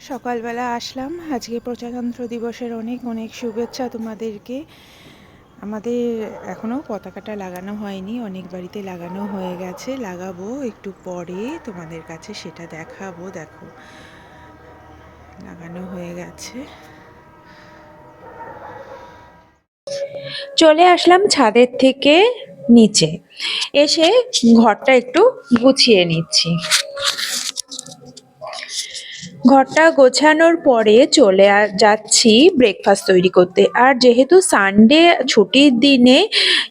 সকালবেলা আসলাম। আজকে প্রজাতন্ত্র দিবসের অনেক অনেক শুভেচ্ছা তোমাদেরকে। আমাদের এখনও পতাকাটা লাগানো হয়নি, অনেক বাড়িতে লাগানো হয়ে গেছে। লাগাবো একটু পরে তোমাদের কাছে সেটা দেখাবো, দেখো। লাগানো হয়ে গেছে। চলে আসলাম ছাদের থেকে নিচে। এসে ঘরটা একটু গুছিয়ে নিচ্ছি। ঘরটা গোছানোর পরে চলে যাচ্ছি ব্রেকফাস্ট তৈরি করতে। আর যেহেতু সানডে ছুটির দিনে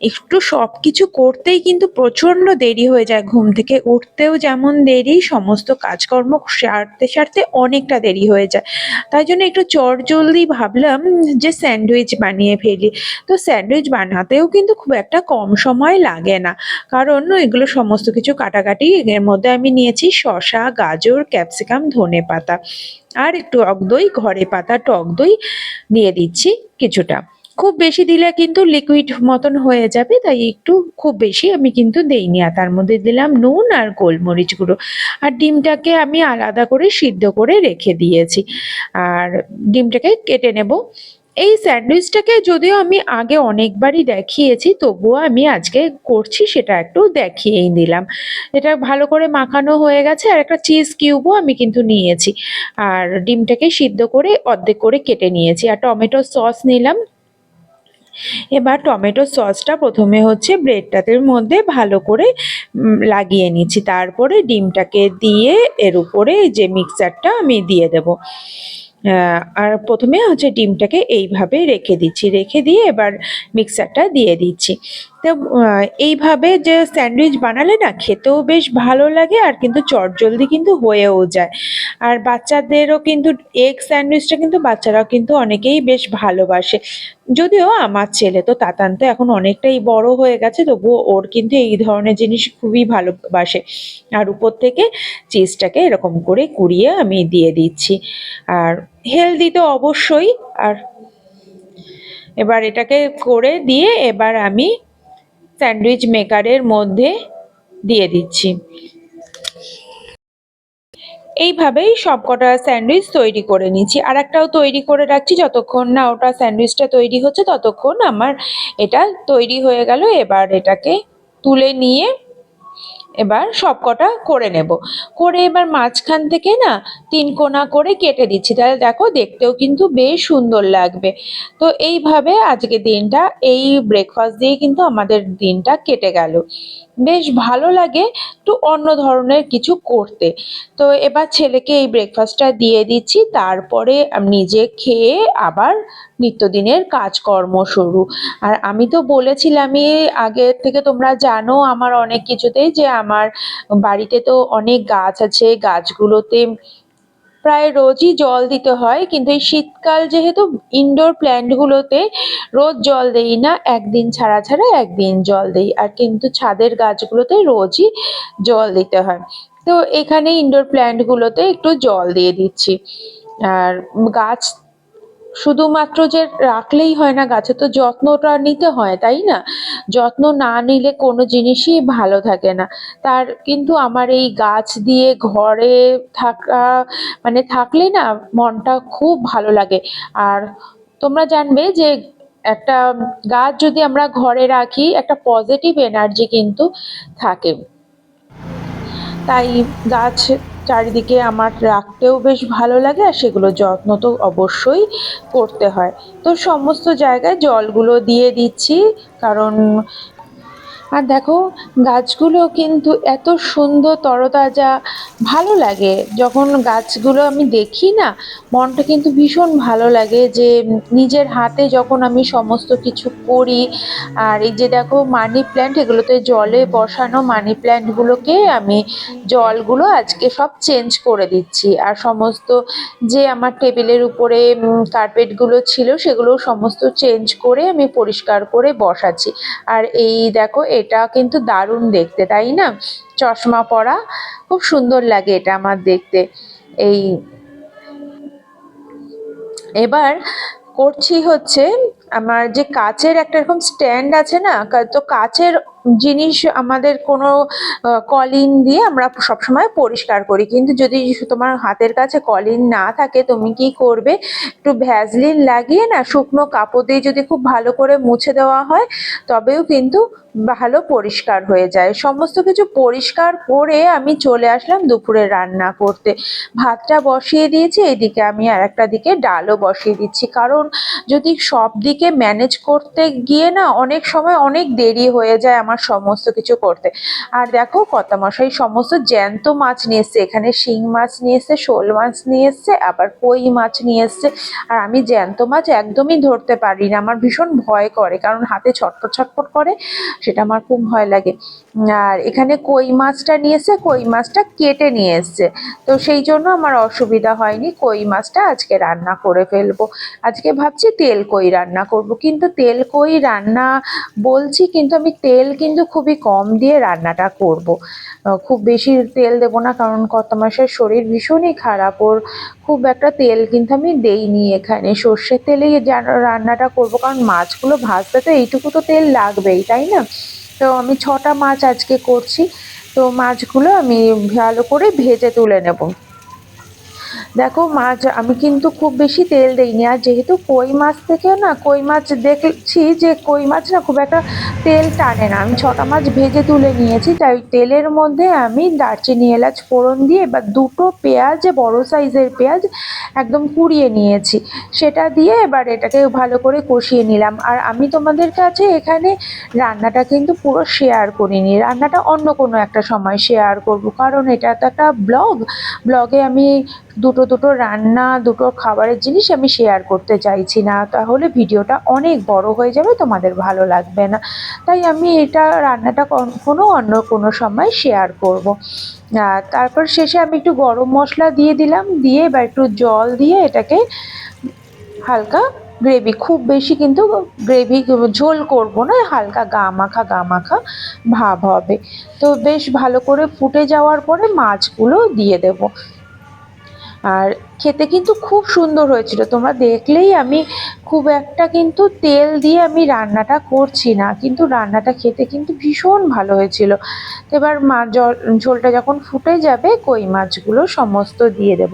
একটু সব কিছু করতেই কিন্তু প্রচণ্ড দেরি হয়ে যায় ঘুম থেকে। উঠতেও যেমন দেরি, সমস্ত কাজকর্ম সারতে সারতে অনেকটা দেরি হয়ে যায়। তাই জন্য একটু চট জলদি ভাবলাম যে স্যান্ডউইচ বানিয়ে ফেলি। তো স্যান্ডউইচ বানাতেও কিন্তু খুব একটা কম সময় লাগে না। কারণ এগুলো সমস্ত কিছু কাটাকাটি। এর মধ্যে আমি নিয়েছি শসা, গাজর, ক্যাপসিকাম ধনে পাতা আর একটু টক দই, ঘরে পাতা, টক দই দিয়ে দিচ্ছি কিছুটা। খুব বেশি দিলে কিন্তু লিকুইড মতন হয়ে যাবে, তাই একটু খুব বেশি আমি কিন্তু দেইনি। আর তার মধ্যে দিলাম নুন আর গোলমরিচ গুঁড়ো। আর ডিমটাকে আমি আলাদা করে সিদ্ধ করে রেখে দিয়েছি। আর ডিমটাকে কেটে নেব। এই স্যান্ডউইচটাকে যদিও আমি আগে অনেকবারই দেখিয়েছি, তবুও আমি আজকে করছি সেটা একটু দেখিয়েই দিলাম এটা ভালো করে মাখানো হয়ে গেছে আর একটা চিজ কিউবও আমি কিন্তু নিয়েছি। আর ডিমটাকে সিদ্ধ করে অর্ধেক করে কেটে নিয়েছি। আর টমেটো সস নিলাম। এবার টমেটো সসটা প্রথমে হচ্ছে ব্রেডটাতে মধ্যে ভালো করে লাগিয়ে নিচ্ছি। তারপরে ডিমটাকে দিয়ে এর উপরে যে মিক্সারটা আমি দিয়ে দেবো। আর প্রথমে হচ্ছে ডিমটাকে এইভাবে রেখে দিচ্ছি। রেখে দিয়ে এবার মিক্সারটা দিয়ে দিচ্ছি। তো এইভাবে যে স্যান্ডউইচ বানালে না খেতেও বেশ ভালো লাগে আর কিন্তু চটজলদি কিন্তু হয়েও যায়। আর বাচ্চাদেরও কিন্তু এগ স্যান্ডউইচটা কিন্তু বাচ্চারাও কিন্তু অনেকেই বেশ ভালোবাসে। যদিও আমার ছেলে তো তাতান তো এখন অনেকটাই বড় হয়ে গেছে, তবুও ওর কিন্তু এই ধরনের জিনিস খুবই ভালোবাসে। আর উপর থেকে চিজটাকে এরকম করে কুড়িয়ে আমি দিয়ে দিচ্ছি। আর হেলদি তো অবশ্যই, আর এবার এটাকে করে দিয়ে এবার আমি স্যান্ডউইচ মেকারের মধ্যে দিয়ে দিচ্ছি। এইভাবেই সবকটা স্যান্ডউইচ তৈরি করে নিচ্ছি। আর একটাও তৈরি করে রাখছি যতক্ষণ না ওটা স্যান্ডউইচটা তৈরি হচ্ছে ততক্ষণ আমার এটা তৈরি হয়ে গেল। এবার এটাকে তুলে নিয়ে এবার সবকটা করে নেব। করে এবার মাঝখান থেকে না তিন কোনা করে কেটে দিচ্ছি। তাহলে দেখো দেখতেও কিন্তু বেশ সুন্দর লাগবে। তো এইভাবে আজকে দিনটা, এই ব্রেকফাস্ট দিয়ে কিন্তু আমাদের দিনটা কেটে গেল। বেশ ভালো লাগে একটু অন্য ধরনের কিছু করতে। তো এবার ছেলেকে এই ব্রেকফাস্টটা দিয়ে দিচ্ছি, তারপরে নিজে খেয়ে আবার নিত্যদিনের কাজকর্ম শুরু। আর আমি তো বলেছিলামই আগে থেকে তোমরা জানো আমার অনেক কিছুতেই যে আমার বাড়িতে তো অনেক গাছ আছে, গাছগুলোতে প্রায় রোজই জল দিতে হয়, কিন্তু এই শীতকাল যেহেতু ইনডোর প্ল্যান্টগুলোতে রোজ জল দেই না, একদিন ছাড়া ছাড়া একদিন জল দেই, আর কিন্তু ছাদের গাছগুলোতে রোজই জল দিতে হয়। তো এখানে ইনডোর প্ল্যান্টগুলোতে একটু জল দিয়ে দিচ্ছি। আর গাছ শুধুমাত্র যে রাখলেই হয় না গাছের তো যত্নটা নিতে হয়, তাই না? যত্ন না নিলে কোনো জিনিসই ভালো থাকে না। তার কিন্তু আমার এই গাছ দিয়ে ঘরে থাকা মানে থাকলে না মনটা খুব ভালো লাগে। আর তোমরা জানবে যে একটা গাছ যদি আমরা ঘরে রাখি, একটা পজিটিভ এনার্জি কিন্তু থাকে। তাই গাছ চারিদিকে আমার রাখতেও বেশ ভালো লাগে আর সেগুলো যত্ন তো অবশ্যই করতে হয়। তো সমস্ত জায়গায় জলগুলো দিয়ে দিচ্ছি, কারণ আর দেখো, গাছগুলো কিন্তু এত সুন্দর তরতাজা, ভালো লাগে। যখন গাছগুলো আমি দেখি না, মনটা কিন্তু ভীষণ ভালো লাগে যে নিজের হাতে যখন আমি সমস্ত কিছু করি, আর এই যে দেখো, মানি প্ল্যান্ট, এগুলোতে জলে বসানো মানি প্ল্যান্টগুলোকে আমি জলগুলো আজকে সব চেঞ্জ করে দিচ্ছি। আর সমস্ত যে আমার টেবিলের উপরে কার্পেটগুলো ছিল সেগুলো সমস্ত চেঞ্জ করে আমি পরিষ্কার করে বসাচ্ছি। আর এই দেখো এটা কিন্তু দারুণ দেখতে, তাই না? চশমা পরা, খুব সুন্দর লাগে এটা আমার দেখতে। এই এবার করছি হচ্ছে, আমার যে কাচের একটা এরকম স্ট্যান্ড আছে না তো কাচের জিনিস আমাদের কোনো কলিন দিয়ে আমরা সবসময় পরিষ্কার করি। কিন্তু যদি তোমার হাতের কাছে কলিন না থাকে, তুমি কি করবে? একটু ভ্যাজলিন লাগিয়ে না, শুকনো কাপড় দিয়ে যদি খুব ভালো করে মুছে দেওয়া হয়, তবেও কিন্তু ভালো পরিষ্কার হয়ে যায়। সমস্ত কিছু পরিষ্কার করে আমি চলে আসলাম দুপুরে রান্না করতে। ভাতটা বসিয়ে দিয়েছি, এদিকে আমি আর একটা দিকে ডালও বসিয়ে দিচ্ছি। কারণ যদি সব দিকে ম্যানেজ করতে গিয়ে না, অনেক সময় অনেক দেরি হয়ে যায়। আমার সমস্ত কিছু করতে। আর দেখো কর্তামশাই সমস্ত জ্যান্ত মাছ নিয়ে এসছে। এখানে শিং মাছ নিয়ে এসছে, শোল মাছ নিয়ে এসছে, আবার কই মাছ নিয়ে এসছে। আর আমি জ্যান্ত মাছ একদমই ধরতে পারি না। আমার ভীষণ ভয় করে, কারণ হাতে ছটপট ছটপট করে, সেটা আমার খুব ভয় লাগে। আর এখানে কই মাছটা নিয়ে এসছে, কই মাছটা কেটে নিয়ে এসছে। তো সেই জন্য আমার অসুবিধা হয়নি, কই মাছটা আজকে রান্না করে ফেলব। আজকে ভাবছি তেল কই রান্না করব, কিন্তু তেল কই রান্না বলছি, কিন্তু আমি তেল কিন্তু খুবই কম দিয়ে রান্নাটা করব। খুব বেশি তেল দেবো না, কারণ কত মাসের শরীর ভীষণই খারাপ। ওর খুব একটা তেল কিন্তু আমি দেইনি এখানে। সর্ষের তেলেই রান্নাটা করব, কারণ মাছগুলো ভাজতে তো এইটুকু তো তেল লাগবেই, তাই না? তো আমি ছটা মাছ আজকে করছি। তো মাছগুলো আমি ভালো করে ভেজে তুলে নেব। দেখো মাছ আমি কিন্তু খুব বেশি তেল দিইনি। আর যেহেতু কই মাছ থেকে না, কই মাছ দেখছি যে কই মাছ না খুব একটা তেল টানে না। আমি ছটা মাছ ভেজে তুলে নিয়েছি, তাই তেলের মধ্যে আমি দারচিনি, এলাচ ফোড়ন দিয়ে এবার দুটো পেঁয়াজ, বড় সাইজের পেঁয়াজ একদম কুড়িয়ে নিয়েছি। সেটা দিয়ে এবার এটাকে ভালো করে কষিয়ে নিলাম। আর আমি তোমাদের কাছে এখানে রান্নাটা কিন্তু পুরো শেয়ার করিনি। রান্নাটা অন্য কোনো একটা সময় শেয়ার করব, কারণ এটা তো একটা ব্লগ ব্লগে আমি দুটো দুটো রান্না, দুটো খাবারের জিনিস আমি শেয়ার করতে চাইছি না। তাহলে ভিডিওটা অনেক বড় হয়ে যাবে, তোমাদের ভালো লাগবে না। তাই আমি এটা রান্নাটা কোন- অন্য কোনো সময় শেয়ার করব। তারপর শেষে আমি একটু গরম মশলা দিয়ে দিলাম, দিয়ে বা একটু জল দিয়ে এটাকে হালকা গ্রেভি খুব বেশি কিন্তু গ্রেভি ঝোল করব না, হালকা গা মাখা গা মাখা ভাব হবে। তো বেশ ভালো করে ফুটে যাওয়ার পরে মাছগুলো দিয়ে দেব। আর খেতে কিন্তু খুব সুন্দর হয়েছিল। তোমরা দেখলেই আমি খুব একটা কিন্তু তেল দিয়ে আমি রান্নাটা করছি না, কিন্তু রান্নাটা খেতে কিন্তু ভীষণ ভালো হয়েছিল। এবার মা জল, ঝোলটা যখন ফুটে যাবে, কই মাছগুলো সমস্ত দিয়ে দেব।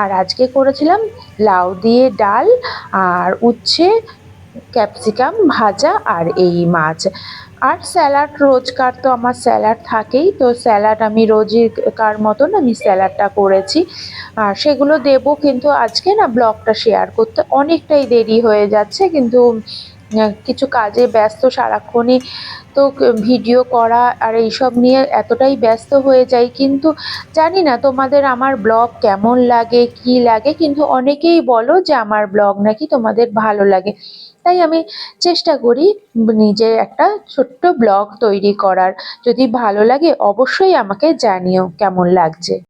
আর আজকে করেছিলাম লাউ দিয়ে ডাল আর উচ্ছে, ক্যাপসিকাম ভাজা আর এই মাছ। আর স্যালাড, রোজকার তো আমার স্যালাড থাকেই, তো স্যালাড আমি রোজকার মতন আমি স্যালাডটা করেছি। আর সেগুলো দেবো, কিন্তু আজকে না ব্লগটা শেয়ার করতে অনেকটাই দেরি হয়ে যাচ্ছে, কিন্তু কিছু কাজে ব্যস্ত সারাক্ষণই তো ভিডিও করা আর এইসব নিয়ে এতটাই ব্যস্ত হয়ে যাই। কিন্তু জানি না তোমাদের আমার ব্লগ কেমন লাগে, কি লাগে, কিন্তু অনেকেই বলো যে আমার ব্লগ নাকি তোমাদের ভালো লাগে। তাই আমি চেষ্টা করি নিজের একটা ছোট্ট ব্লগ তৈরি করার। যদি ভালো লাগে অবশ্যই আমাকে জানিও কেমন লাগছে।